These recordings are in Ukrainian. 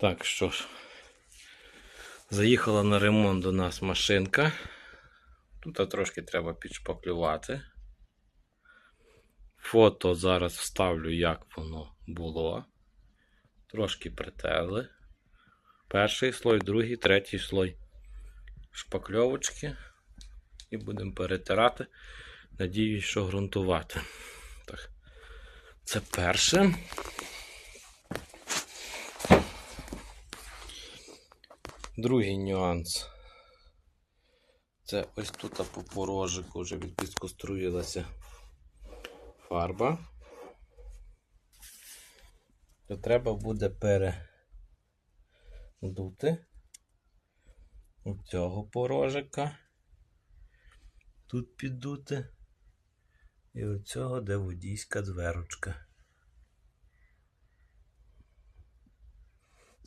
Так що ж, заїхала на ремонт до нас машинка. Тут трошки треба підшпаклювати. Фото зараз вставлю, як воно було. Трошки притерли. Перший слой, другий, третій слой шпакльовочки. І будемо перетирати. Надіюсь, що ґрунтувати. Так. Це перше. Другий нюанс. Це ось тут по порожику вже підконструїлася фарба. То треба буде передути цього порожика. Тут піддути. І у цього, де водійська дверочка.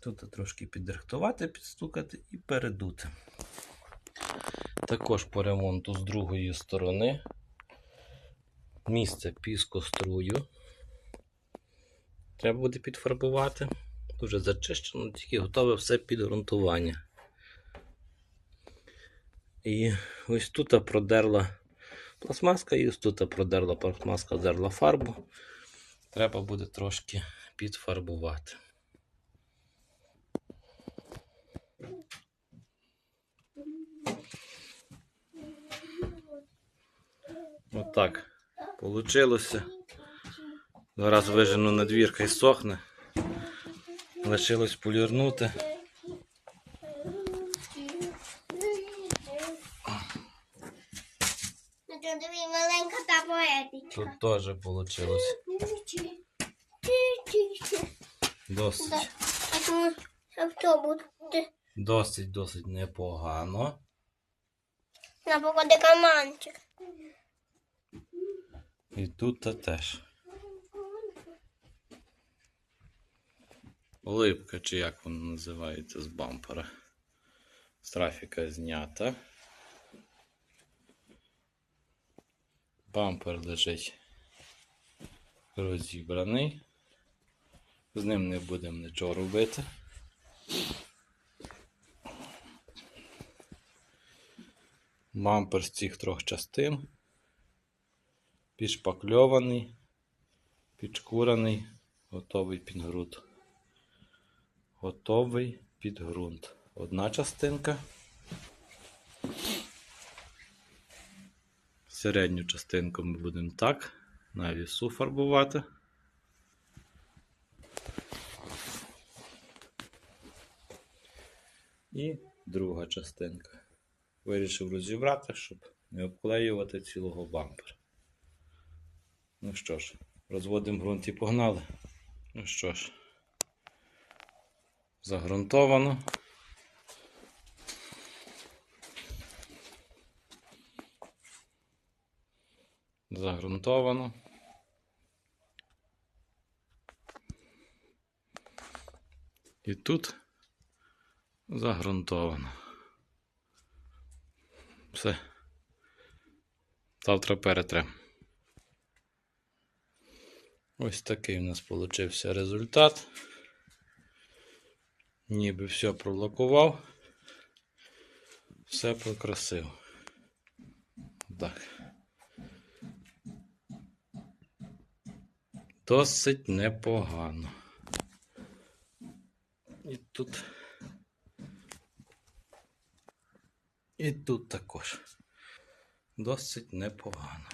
Тут трошки підрихтувати, підстукати і передути. Також по ремонту з другої сторони. Місце піскострую. Треба буде підфарбувати. Дуже зачищено, тільки готове все під ґрунтування. І ось тут продерла пластмаска, і ось тут продерла пластмаска, здерла фарбу. Треба буде трошки підфарбувати. Отак получилося. Зараз вижену на двір, хай сохне. Лишилось полірнути. Ну. Тут теж вийшло досить, Я думаю, що в то буде. досить, досить непогано. На каманчик. І тут теж. Оливка, чи як вона називається з бампера. З трафіка знята. Бампер лежить розібраний. З ним не будемо нічого робити. Бампер з цих трьох частин. Підшпакльований, підшкурений, готовий під ґрунт. Готовий під ґрунт. Одна частинка. Середню частинку ми будемо так на вісу фарбувати. І друга частинка. Вирішив розібрати, щоб не обклеювати цілого бампера. Ну що ж, розводимо ґрунт і погнали. Ну що ж, загрунтовано. Загрунтовано. І тут загрунтовано. Все. Завтра перетрем. Ось такий у нас получився результат. Ніби все пролакував. Все покрасив. Так. Досить непогано. І тут. І тут також. Досить непогано.